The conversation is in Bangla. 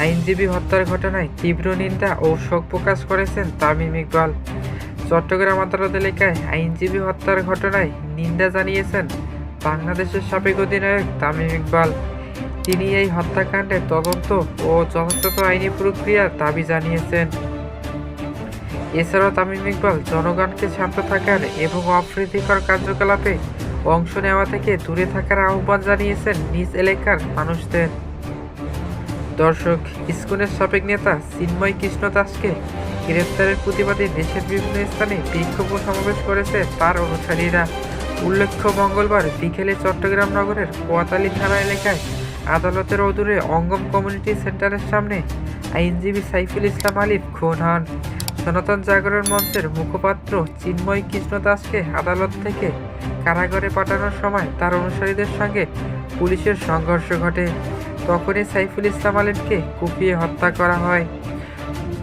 আইনজীবী হত্যার ঘটনায় তীব্র নিন্দা ও শোক প্রকাশ করেছেন তামিম ইকবাল। চট্টগ্রাম আদালত এলাকায় আইনজীবী হত্যার ঘটনায় নিন্দা জানিয়েছেন বাংলাদেশের সাবেক অধিনায়ক তামিম ইকবাল। তিনি এই হত্যাকাণ্ডে তদন্ত ও যথাযথ আইনি প্রক্রিয়ার দাবি জানিয়েছেন। এছাড়াও তামিম ইকবাল জনগণকে শান্ত থাকার এবং অপ্রীতিকর কার্যকলাপে অংশ নেওয়া থেকে দূরে থাকার আহ্বান জানিয়েছেন নিজ এলাকার মানুষদের। দর্শক, ইস্কনের সাবেক নেতা চিন্ময় কৃষ্ণ দাসকে গ্রেফতারের প্রতিবাদে দেশের বিভিন্ন স্থানে বিক্ষোভ সমাবেশ করেছে তার অনুসারীরা। উল্লেখ্য, মঙ্গলবার বিকেলে চট্টগ্রাম নগরের কোয়াতালি থানা এলাকায় আদালতের অদূরে অঙ্গম কমিউনিটি সেন্টারের সামনে আইনজীবী সাইফুল ইসলাম আলিফ খুন হন। সনাতন জাগরণ মঞ্চের মুখপাত্র চিন্ময় কৃষ্ণ দাসকে আদালত থেকে কারাগারে পাঠানোর সময় তার অনুসারীদের সঙ্গে পুলিশের সংঘর্ষ ঘটে। তখনই সাইফুল ইসলাম আলিমকে কুপিয়ে হত্যা করা হয়।